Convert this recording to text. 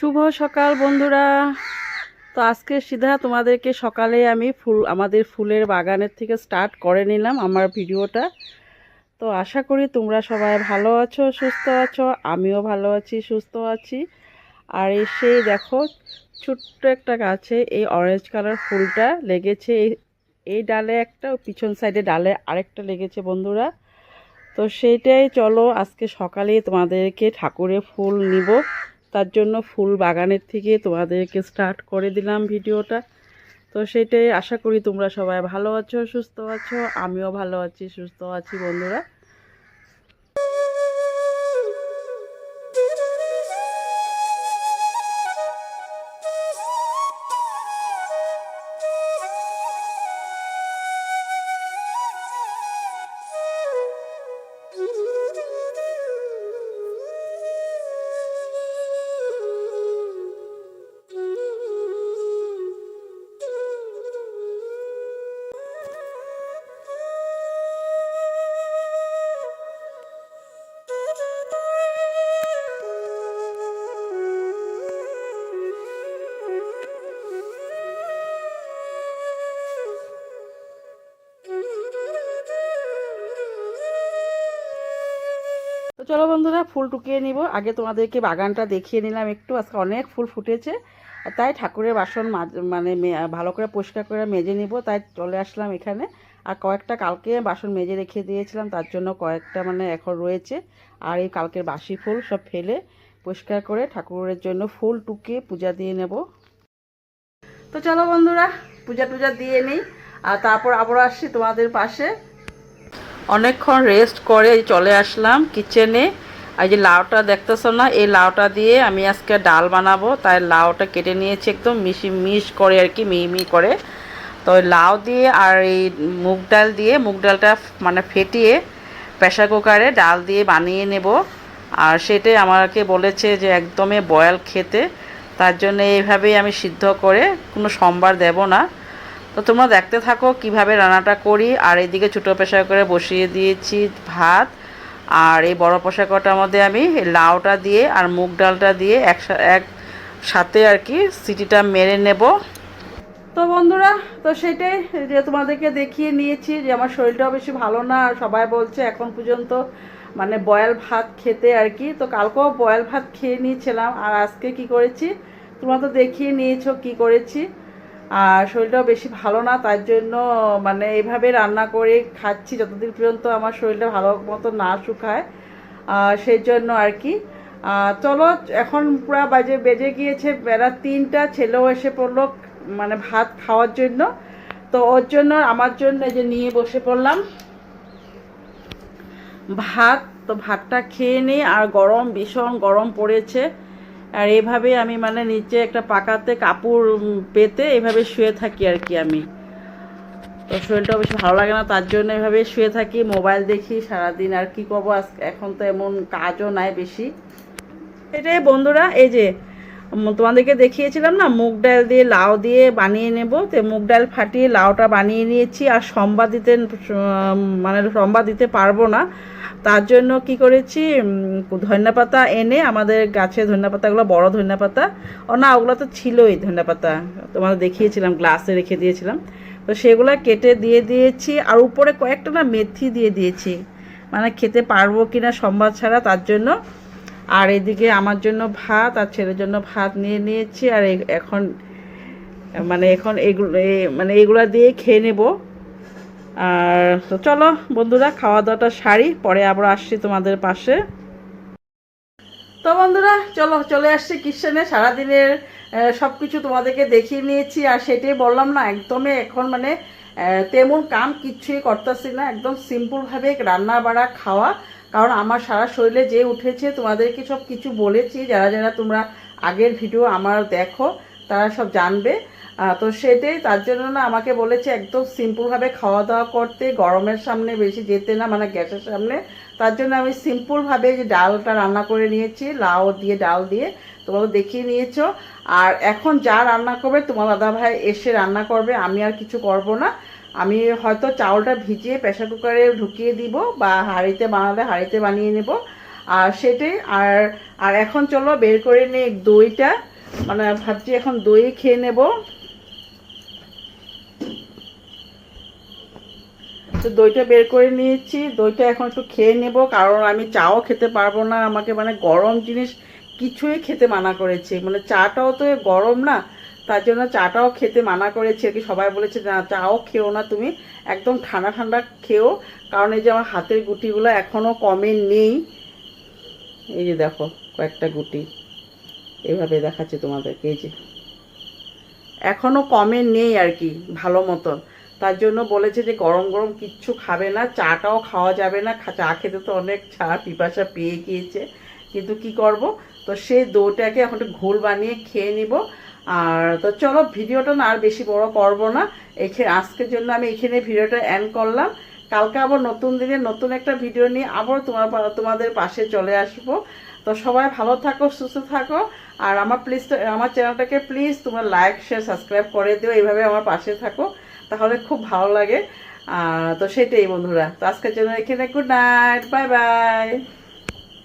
শুভ সকাল, বন্ধুরা। তো আজকে সিধা তোমাদেরকে সকালে আমি ফুল, আমাদের ফুলের বাগানের থেকে স্টার্ট করে নিলাম আমার ভিডিওটা। তো আশা করি তোমরা সবাই ভালো আছো, সুস্থ আছো, আমিও ভালো আছি, সুস্থ আছি। আর এসে দেখো, ছোট্ট একটা গাছে এই অরেঞ্জ কালার ফুলটা লেগেছে। এই ডালে একটা, পিছন সাইডে ডালে আরেকটা লেগেছে, বন্ধুরা। তো সেইটাই চলো, আজকে সকালে তোমাদেরকে ঠাকুরের ফুল নিব। তার জন্য ফুল বাগানের থেকে তোমাদেরকে স্টার্ট করে দিলাম ভিডিওটা। তো সেটাই আশা করি তোমরা সবাই ভালো আছো, সুস্থ আছো, আমিও ভালো আছি, সুস্থ আছি বন্ধুরা। তো চলো বন্ধুরা, ফুল টুকিয়ে নিব। আগে তোমাদেরকে বাগানটা দেখিয়ে নিলাম একটু। আজকে অনেক ফুল ফুটেছে। তাই ঠাকুরের বাসন মানে ভালো করে পরিষ্কার করে মেজে নিব। তাই চলে আসলাম এখানে। আর কয়েকটা কালকে বাসন মেজে রেখে দিয়েছিলাম। তার জন্য কয়েকটা মানে এখন রয়েছে। আর এই কালকের বাসি ফুল সব ফেলে পরিষ্কার করে ঠাকুরের জন্য ফুল টুকিয়ে পূজা দিয়ে নেব। তো চলো বন্ধুরা, পূজা টুজা দিয়ে নিই। আর তারপর আবার আসছি তোমাদের পাশে। অনেকক্ষণ রেস্ট করে এই চলে আসলাম কিচেনে আর যে লাউটা দেখতেছো না, এই লাউটা দিয়ে আমি আজকে ডাল বানাবো। তাই লাউটা কেটে নিয়েছি একদম মিশি মিশ করে আর কি, মিহি করে। তো লাউ দিয়ে আর এই মুগ ডাল দিয়ে, মুগ ডালটা মানে ফেটিয়ে প্রেশার কুকারে ডাল দিয়ে বানিয়ে নেব। আর সেটাই আমাকে বলেছে যে একদমই বয়াল খেতে। তার জন্য এইভাবেই আমি সিদ্ধ করে কোনো সম্বার দেব না। তো তোমরা দেখতে থাকো কীভাবে রান্নাটা করি। আর এইদিকে ছোটো প্রেশার করে বসিয়ে দিয়েছি ভাত। আর এই বড় করাটার মধ্যে আমি লাউটা দিয়ে আর মুগ ডালটা দিয়ে এক সাথে আর কি সিটিটা মেরে নেব। তো বন্ধুরা, তো সেটাই যে তোমাদেরকে দেখিয়ে নিয়েছি যে আমার শরীরটাও বেশি ভালো না। সবাই বলছে এখন পর্যন্ত মানে বয়াল ভাত খেতে আর কি। তো কালকেও বয়াল ভাত খেয়ে নিয়েছিলাম। আর আজকে কি করেছি? তোমরা তো দেখিয়ে নিয়েছো কি করেছি। আর শরীরটাও বেশি ভালো না, তার জন্য মানে এইভাবে রান্না করে খাচ্ছি যতদিন পর্যন্ত আমার শরীরটা ভালো মতো না শুকায় সেই জন্য আর কি। চলো, এখন পুরা বাজে, বেজে গিয়েছে, বেলা তিনটা, ছেলেও এসে পড়ল মানে ভাত খাওয়ার জন্য। তো ওর জন্য, আমার জন্য যে নিয়ে বসে পড়লাম। ভাত, তো ভাতটা খেয়ে নিই আর গরম, ভীষণ গরম পড়েছে। আর এভাবে আমি মানে নিচে একটা পাকাতে কাপড় পেতে এভাবে শুয়ে থাকি আর কি আমি। তো শরীরটা বেশি ভালো লাগে না, তার জন্য এভাবে শুয়ে থাকি, মোবাইল দেখি সারাদিন। আর কি করব এখন তো এমন কাজও নাই বেশি। এটাই বন্ধুরা, এই যে তোমাদেরকে দেখিয়েছিলাম না, মুগ ডাল দিয়ে লাউ দিয়ে বানিয়ে নেব। তো মুগ ডাল ফাটিয়ে লাউটা বানিয়ে নিয়েছি, আর সম্বাদ দিতে মানে সম্বাদ দিতে পারব না। তার জন্য কি করেছি ধনিয়া পাতা এনে আমাদের গাছে ধনিয়া পাতাগুলো বড় ধনিয়া পাতা ও না, ওগুলো তো ছিলই ধনিয়া পাতা তোমাদের দেখিয়েছিলাম, গ্লাসে রেখে দিয়েছিলাম। তো সেগুলো কেটে দিয়ে দিয়েছি, আর উপরে কয়েকটা না মেথি দিয়ে দিয়েছি। মানে খেতে পারব কিনা সম্বাদ ছাড়া, তার জন্য আর এদিকে আমার জন্য ভাত আর ছেলের জন্য ভাত নিয়ে নিয়েছি, আর এখন মানে এখন এগুলো মানে এগুলো দিয়ে খেয়ে নেব। আর তো চলো বন্ধুরা খাওয়া দাওয়াটা সারি, পরে আবার আসছি তোমাদের পাশে। তো বন্ধুরা, চলো, চলে আসছি কিচেনে। সারাদিনের সব কিছু তোমাদেরকে দেখিয়ে নিয়েছি, আর সেটাই বললাম না, একদমই এখন মানে তেমন কাম কিচ্ছুই করতেছি না, একদম সিম্পলভাবে রান্না বাড়া খাওয়া। কারণ আমার সারা শরীরে যে উঠেছে, তোমাদেরকে সব কিছু বলেছি। যারা যারা তোমরা আগের ভিডিও আমার দেখো, তারা সব জানবে। তো সেটাই, তার জন্য না আমাকে বলেছে একদম সিম্পলভাবে খাওয়া দাওয়া করতে, গরমের সামনে বেশি যেতে না মানে গ্যাসের সামনে। তার জন্য আমি সিম্পলভাবে যে ডালটা রান্না করে নিয়েছি, লাউ দিয়ে, ডাল দিয়ে, তোমরা তো দেখিয়ে নিয়েছো। আর এখন যা রান্না করবে, তোমার দাদা ভাই এসে রান্না করবে, আমি আর কিছু করব না। আমি হয়তো চাউলটা ভিজিয়ে প্রেশার কুকারে ঢুকিয়ে দিব বা হাঁড়িতে বানালে হাঁড়িতে বানিয়ে নেব। আর সেটাই, আর আর এখন চলো বের করে নিই দইটা। মানে ভাবছি এখন দই খেয়ে নেব। তো দইটা বের করে নিয়েছি। দইটা এখন একটু খেয়ে নেব, কারণ আমি চাও খেতে পারব না। আমাকে মানে গরম জিনিস কিছুই খেতে মানা করেছে। মানে চাটাও তো গরম না তার জন্য চাটাও খেতে মানা করেছে আর কি। সবাই বলেছে, না, চাও খেও না তুমি। একদম ঠান্ডা ঠান্ডা খেও। কারণ এই যে আমার হাতের গুটিগুলো এখনও কমে নেই। এই যে দেখো, কয়েকটা গুটি। এভাবে দেখাচ্ছে তোমাদেরকে, এই যে। এখনও কমে নেই আর কি, ভালো মতন। তার জন্য বলেছে যে, গরম গরম কিচ্ছু খাবে না, চাটাও খাওয়া যাবে না। চা খেতে তো অনেক চা পিপাসা পেয়ে গিয়েছে। কিন্তু কি করব? তো সেই দোটাকে এখন একটু ঘোল বানিয়ে খেয়ে নিব। আর তো চলো ভিডিওটা না আর বেশি বড় করব না। এখানে আজকের জন্য আমি এখানে ভিডিওটা এন্ড করলাম। কালকে আবার নতুন দিনে নতুন একটা ভিডিও নিয়ে আবার তোমার তোমাদের পাশে চলে আসব। তো সবাই ভালো থাকো সুস্থ থাকো। আর আমার প্লিজ আমার চ্যানেলটাকে প্লিজ তোমরা লাইক শেয়ার সাবস্ক্রাইব করে দিও। এইভাবে আমার পাশে থাকো। তাহলে খুব ভালো লাগে। আহ, তো সেটাই বন্ধুরা। তো আজকের জন্য এখানে গুড নাইট বাই বাই